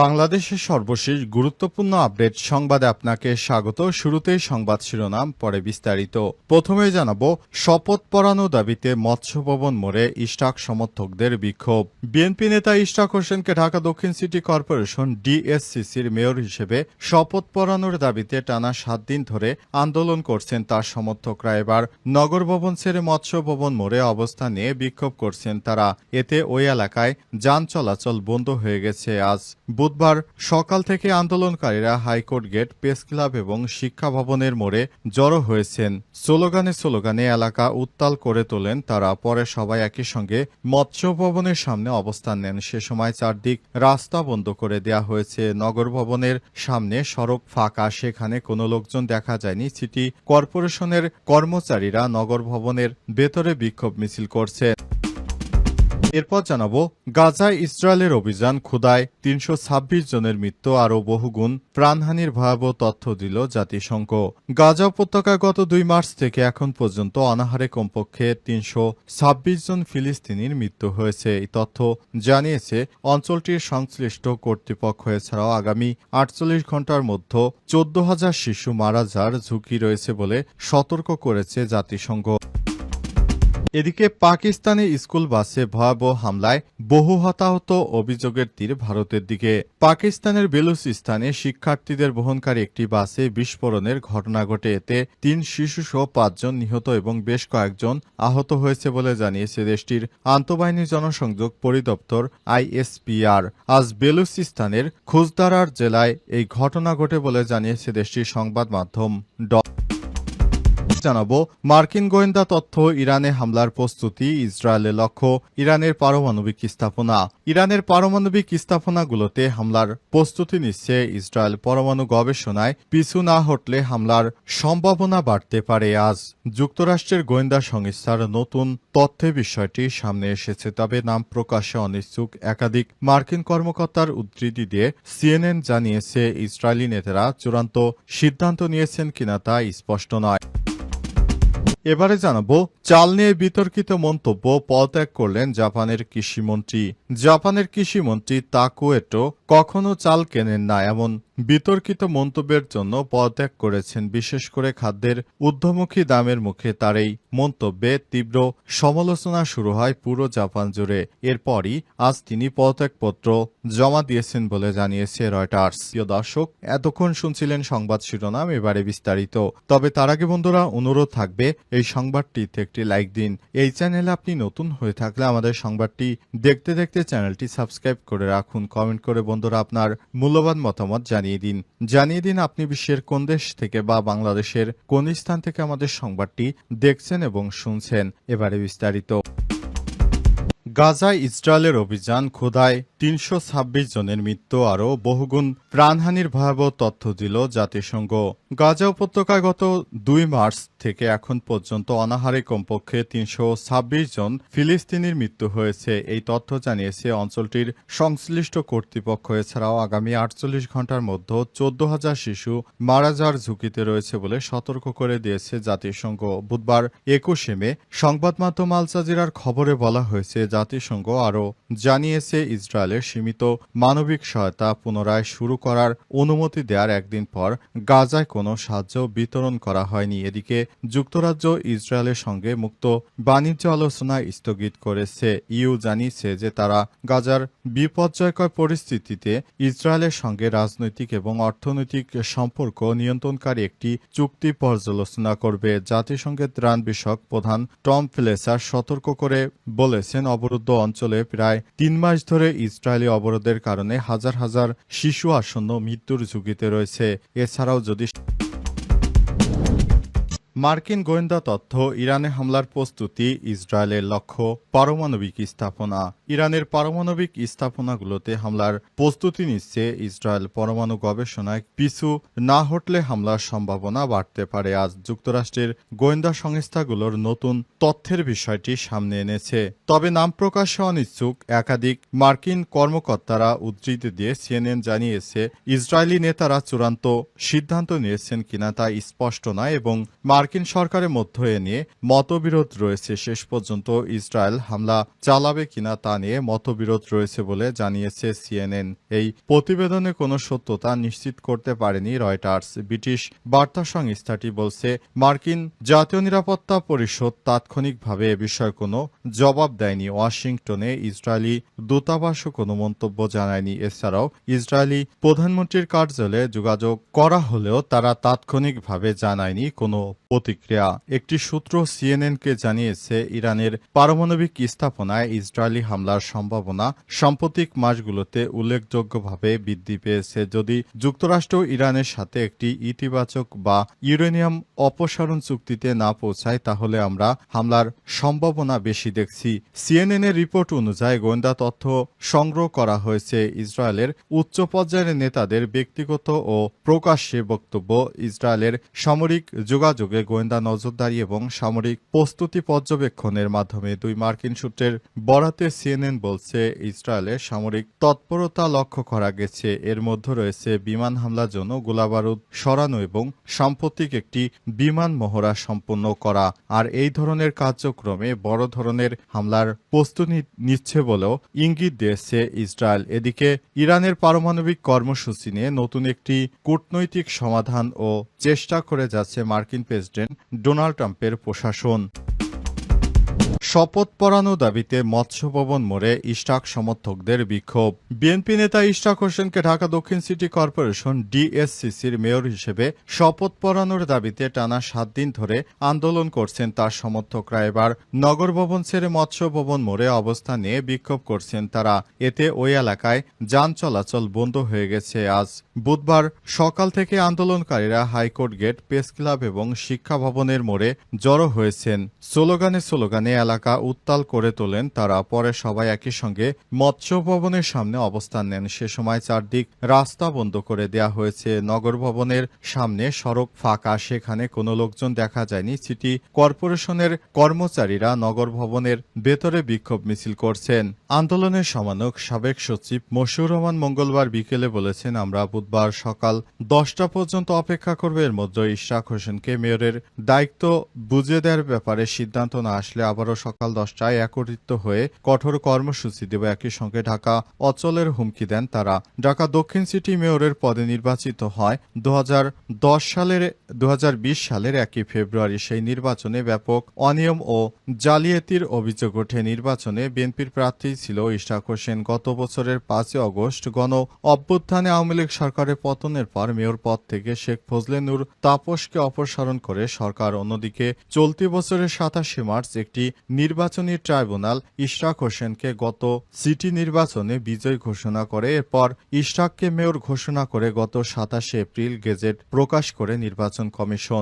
বাংলাদেশের সর্বশেষ গুরুত্বপূর্ণ আপডেট সংবাদে আপনাকে স্বাগত। শুরুতেই সংবাদ শিরোনাম, পরে বিস্তারিত। প্রথমে জানাব, শপথ পড়ানো দাবিতে মৎস্য ভবন মোড়ে ইস্টাক সমর্থকদের বিক্ষোভ। বিএনপি নেতা ইস্টাক হোসেনকে ঢাকা দক্ষিণ সিটি কর্পোরেশন ডিএসসিসির মেয়র হিসেবে শপথ পড়ানোর দাবিতে টানা সাত দিন ধরে আন্দোলন করছেন তার সমর্থকরা। এবার নগর ভবন ছেড়ে মৎস্য ভবন মোড়ে অবস্থান নিয়ে বিক্ষোভ করছেন তারা। এতে ওই এলাকায় যান চলাচল বন্ধ হয়ে গেছে। আজ বুধবার সকাল থেকে আন্দোলনকারীরা হাইকোর্ট গেট, প্রেস ক্লাব এবং শিক্ষা ভবনের মোড়ে জড়ো হয়েছেন। স্লোগানে স্লোগানে এলাকা উত্তাল করে তোলেন তারা। পরে সবাই একই সঙ্গে মৎস্য ভবনের সামনে অবস্থান নেন। সে সময় চারদিক রাস্তা বন্ধ করে দেয়া হয়েছে। নগর ভবনের সামনে সড়ক ফাঁকা। সেখানে কোনো লোকজন দেখা যায়নি। সিটি কর্পোরেশনের কর্মচারীরা নগর ভবনের ভেতরে বিক্ষোভ মিছিল করছে। এরপর জানাব, গাজায় ইসরায়েলের অভিযান ক্ষুদায় তিনশো ছাব্বিশ জনের মৃত্যু আরও বহুগুণ প্রাণহানির ভয়াবহ তথ্য দিল জাতিসংঘ। গাজা উপত্যকায় গত দুই মার্চ থেকে এখন পর্যন্ত অনাহারে কমপক্ষে তিনশো ছাব্বিশ জন ফিলিস্তিনির মৃত্যু হয়েছে। এই তথ্য জানিয়েছে, অঞ্চলটির সংশ্লিষ্ট কর্তৃপক্ষ। এছাড়াও আগামী আটচল্লিশ ঘণ্টার মধ্যে চোদ্দ হাজার শিশু মারা যাওয়ার ঝুঁকি রয়েছে বলে সতর্ক করেছে জাতিসংঘ। এদিকে পাকিস্তানি স্কুল বাসে ভয়াবহ হামলায় বহু হতাহত অভিযোগের তীর ভারতের দিকে। পাকিস্তানের বেলুচিস্তানে শিক্ষার্থীদের বহনকারী একটি বাসে বিস্ফোরণের ঘটনা ঘটে। এতে তিন শিশুসহ পাঁচজন নিহত এবং বেশ কয়েকজন আহত হয়েছে বলে জানিয়েছে দেশটির আন্তঃবাহিনী জনসংযোগ পরিদপ্তর আইএসপিআর। আজ বেলুচিস্তানের খুজদারার জেলায় এই ঘটনা ঘটে বলে জানিয়েছে দেশটির সংবাদ মাধ্যম ড জানাব, মার্কিন গোয়েন্দা তথ্য, ইরানে হামলার প্রস্তুতি, ইসরায়েলের লক্ষ্য, ইরানের পারমাণবিক স্থাপনা। ইরানের পারমাণবিক স্থাপনাগুলোতে হামলার প্রস্তুতি নিচ্ছে ইসরায়েল পরমাণু গবেষণায়। পিছু না হটলে হামলার সম্ভাবনা বাড়তে পারে আজ। যুক্তরাষ্ট্রের গোয়েন্দা সংস্থার নতুন তথ্যে বিষয়টি সামনে এসেছে, তবে নাম প্রকাশে অনিচ্ছুক। একাধিক মার্কিন কর্মকর্তার উদ্ধৃতি দিয়ে সিএনএন জানিয়েছে, ইসরায়েলি নেতারা চূড়ান্ত সিদ্ধান্ত নিয়েছেন কিনা তা স্পষ্ট নয়। এবারে জানাব, চাল নিয়ে বিতর্কিত মন্তব্য পদত্যাগ করলেন জাপানের কৃষিমন্ত্রী। জাপানের কৃষিমন্ত্রী তাকুয়েটো কখনো চাল কেনেন না, এমন বিতর্কিত মন্তব্যের জন্য পদত্যাগ করেছেন, বিশেষ করে খাদ্যের ঊর্ধ্বমুখী দামের মুখে তার এই মন্তব্যে তীব্র সমালোচনা শুরু হয় পুরো জাপান জুড়ে। এরপরই আজ তিনি পদত্যাগপত্র জমা দিয়েছেন বলে জানিয়েছে রয়টার্স। প্রিয় দর্শক, এতক্ষণ শুনছিলেন সংবাদ শিরোনাম, এবারে বিস্তারিত। তবে তার আগে বন্ধুরা, অনুরোধ থাকবে, এই সংবাদটিতে একটি লাইক দিন। এই চ্যানেলে আপনি নতুন হয়ে থাকলে আমাদের সংবাদটি দেখতে দেখতে চ্যানেলটি সাবস্ক্রাইব করে রাখুন। কমেন্ট করে বন্ধুরা আপনার মূল্যবান মতামত জানিয়ে দিন। জানিয়ে দিন আপনি বিশ্বের কোন দেশ থেকে বা বাংলাদেশের কোন স্থান থেকে আমাদের সংবাদটি দেখছেন এবং শুনছেন। এবারে বিস্তারিত। গাজায় ইসরায়েলের অভিযান খোদায় তিনশো ছাব্বিশ জনের মৃত্যু আরও বহুগুণ প্রাণহানির ভয়াবহ তথ্য দিল জাতিসংঘ। গাজা উপত্যকায় গত দুই মার্চ থেকে এখন পর্যন্ত অনাহারে কমপক্ষে তিনশো ছাব্বিশ জন ফিলিস্তিনির মৃত্যু হয়েছে। এই তথ্য জানিয়েছে অঞ্চলটির সংশ্লিষ্ট কর্তৃপক্ষ। এছাড়াও আগামী আটচল্লিশ ঘণ্টার মধ্যে চোদ্দ হাজার শিশু মারা যাওয়ার ঝুঁকিতে রয়েছে বলে সতর্ক করে দিয়েছে জাতিসংঘ। বুধবার একুশে মে সংবাদ মাধ্যম খবরে বলা হয়েছে, জাতিসংঘ আরও জানিয়েছে ইসরায়েলের সীমিত মানবিক সহায়তা পুনরায় শুরু করার অনুমতি দেওয়ার একদিন পর গাজায় কোনো সাহায্য বিতরণ করা হয়নি। এদিকে যুক্তরাজ্য ইসরায়েলের সঙ্গে মুক্ত বাণিজ্য আলোচনা স্থগিত করেছে। ইউ জানিয়েছে যে তারা গাজার বিপর্যয়কর পরিস্থিতিতে ইসরায়েলের সঙ্গে রাজনৈতিক এবং অর্থনৈতিক সম্পর্ক নিয়ন্ত্রণকারী একটি চুক্তি পর্যালোচনা করবে। জাতিসংঘের ত্রাণ বিষয়ক প্রধান টম ফ্লেসার সতর্ক করে বলেছেন, অবরুদ্ধ অঞ্চলে প্রায় তিন মাস ধরে ইসরায়েলি অবরোধের কারণে হাজার হাজার শিশু আসন্ন মৃত্যুর ঝুঁকিতে রয়েছে। এছাড়াও যদি মার্কিন গোয়েন্দা তথ্য, ইরানে হামলার প্রস্তুতি, ইসরায়েলের লক্ষ্য, পারমাণবিক স্থাপনা। ইরানের পারমাণবিক স্থাপনাগুলোতে হামলার প্রস্তুতি নিচ্ছে ইসরায়েল পরমাণু গবেষণায়। পিছু না হটলে হামলার সম্ভাবনা বাড়তে পারে। আজ যুক্তরাষ্ট্রের গোয়েন্দা সংস্থাগুলোর নতুন তথ্যের বিষয়টি সামনে এনেছে। তবে নাম প্রকাশে অনিচ্ছুক একাধিক মার্কিন কর্মকর্তারা উদ্ধৃতি দিয়ে সিএনএন জানিয়েছে, ইসরায়েলি নেতারা চূড়ান্ত সিদ্ধান্ত নিয়েছেন কিনা তা স্পষ্ট নয় এবং মার্কিন সরকারের মধ্যে এ নিয়ে মতবিরোধ রয়েছে। শেষ পর্যন্ত ইসরায়েল হামলা চালাবে কিনা তা নিয়ে মতবিরোধ রয়েছে বলে জানিয়েছে সিএনএন। এই প্রতিবেদনে কোনো সত্যতা নিশ্চিত করতে পারেনি রয়টার্স। ব্রিটিশ বার্তা সংস্থাটি বলছে, মার্কিন জাতীয় নিরাপত্তা পরিষদ তাৎক্ষণিকভাবে এ বিষয়ে কোনো জবাব দেয়নি। ওয়াশিংটনে ইসরায়েলি দূতাবাসও কোনো মন্তব্য জানায়নি। এছাড়াও ইসরায়েলি প্রধানমন্ত্রীর কার্যালয়ে যোগাযোগ করা হলেও তারা তাৎক্ষণিকভাবে জানায়নি কোনো প্রতিক্রিয়া। একটি সূত্র সিএনএনকে জানিয়েছে, ইরানের পারমাণবিক স্থাপনায় ইসরায়েলি হামলার সম্ভাবনা সাম্প্রতিক মাসগুলোতে উল্লেখযোগ্যভাবে বৃদ্ধি পেয়েছে। যদি যুক্তরাষ্ট্র ইরানের সাথে একটি ইতিবাচক বা ইউরেনিয়াম অপসারণ চুক্তিতে না পৌঁছায়, তাহলে আমরা হামলার সম্ভাবনা বেশি দেখছি। সিএনএন এর রিপোর্ট অনুযায়ী গোয়েন্দা তথ্য সংগ্রহ করা হয়েছে, ইসরায়েলের উচ্চ পর্যায়ের নেতাদের ব্যক্তিগত ও প্রকাশ্যে বক্তব্য, ইসরায়েলের সামরিক যোগাযোগে গোয়েন্দা নজরদারি এবং সামরিক প্রস্তুতি পর্যবেক্ষণের মাধ্যমে দুই মার্কিন সূত্রের বরাতে সিএনএন বলছে, ইসরায়েলের সামরিক তৎপরতা লক্ষ্য করা গেছে। এর মধ্যে রয়েছে বিমান হামলার জন্য গোলাবারুদ সরানো এবং সাম্প্রতিক একটি বিমান মহড়া সম্পন্ন করা। আর এই ধরনের কার্যক্রমে বড় ধরনের হামলার প্রস্তুতি নিচ্ছে বলেও ইঙ্গিত দিয়েছে ইসরায়েল। এদিকে ইরানের পারমাণবিক কর্মসূচি নিয়ে নতুন একটি কূটনৈতিক সমাধান ও চেষ্টা করে যাচ্ছে মার্কিন প্রেসিডেন্ট ডোনাল্ড ট্রাম্পের প্রশাসন। শপথ পড়ানো দাবিতে মৎস্য ভবন মোড়ে ইস্টাক সমর্থকদের বিক্ষোভ। বিএনপি নেতা ইশরাক হোসেনকে ঢাকা দক্ষিণ সিটি কর্পোরেশন ডিএসসিসির মেয়র হিসেবে শপথ পড়ানোর দাবিতে টানা সাত দিন ধরে আন্দোলন করছেন তার সমর্থকরা। এবার নগর ভবন ছেড়ে মৎস্য ভবন মোড়ে অবস্থান নিয়ে বিক্ষোভ করছেন তারা। এতে ওই এলাকায় যান চলাচল বন্ধ হয়ে গেছে আজ। বুধবার সকাল থেকে আন্দোলনকারীরা হাইকোর্ট গেট, প্রেস ক্লাব এবং শিক্ষা ভবনের মোড়ে জড়ো হয়েছেন। স্লোগানে স্লোগানে এলাকা উত্তাল করে তোলেন তারা। পরে সবাই একই সঙ্গে মৎস্য ভবনের সামনে অবস্থান নেন। সে সময় চারদিক রাস্তা বন্ধ করে দেয়া হয়েছে। নগর ভবনের সামনে সড়ক ফাঁকা। সেখানে কোনো লোকজন দেখা যায়নি। সিটি কর্পোরেশনের কর্মচারীরা নগর ভবনের ভেতরে বিক্ষোভ মিছিল করছেন। আন্দোলনের সমানক সাবেক সচিব মশিউর রহমান মঙ্গলবার বিকেলে বলেছেন, আমরা বুধবার সকাল দশটা পর্যন্ত অপেক্ষা করবে এর মধ্যে ইশরাক হোসেনকে মেয়রের দায়িত্ব বুঝে দেওয়ার ব্যাপারে সিদ্ধান্ত না আসলে আবারও সকাল দশটায় একত্রিত হয়ে কঠোর কর্মসূচি দেবে। একই সঙ্গে ঢাকা অচলের হুমকি দেন তারা। ঢাকা দক্ষিণ সিটি মেয়রের পদে নির্বাচিত হয় দুহাজার দশ সালের, দুহাজার বিশ সালের একই ফেব্রুয়ারি। সেই নির্বাচনে ব্যাপক অনিয়ম ও জালিয়াতির অভিযোগ ওঠে। নির্বাচনে বিএনপির প্রার্থী ছিল ইশরাক হোসেন। গত বছরের পাঁচই অগস্ট গণ অভ্যুত্থানে আওয়ামী লীগ সরকারের পতনের পর মেয়র পদ থেকে শেখ ফজলে নূর তাপসকে অপসারণ করে সরকার অন্যদিকে চলতি বছরের সাতাশে মার্চ একটি নির্বাচনী ট্রাইব্যুনাল ইশরাক হোসেনকে গত সিটি নির্বাচনে বিজয় ঘোষণা করে। এরপর ইশরাককে মেয়র ঘোষণা করে গত সাতাশে এপ্রিল গেজেট প্রকাশ করে নির্বাচন কমিশন।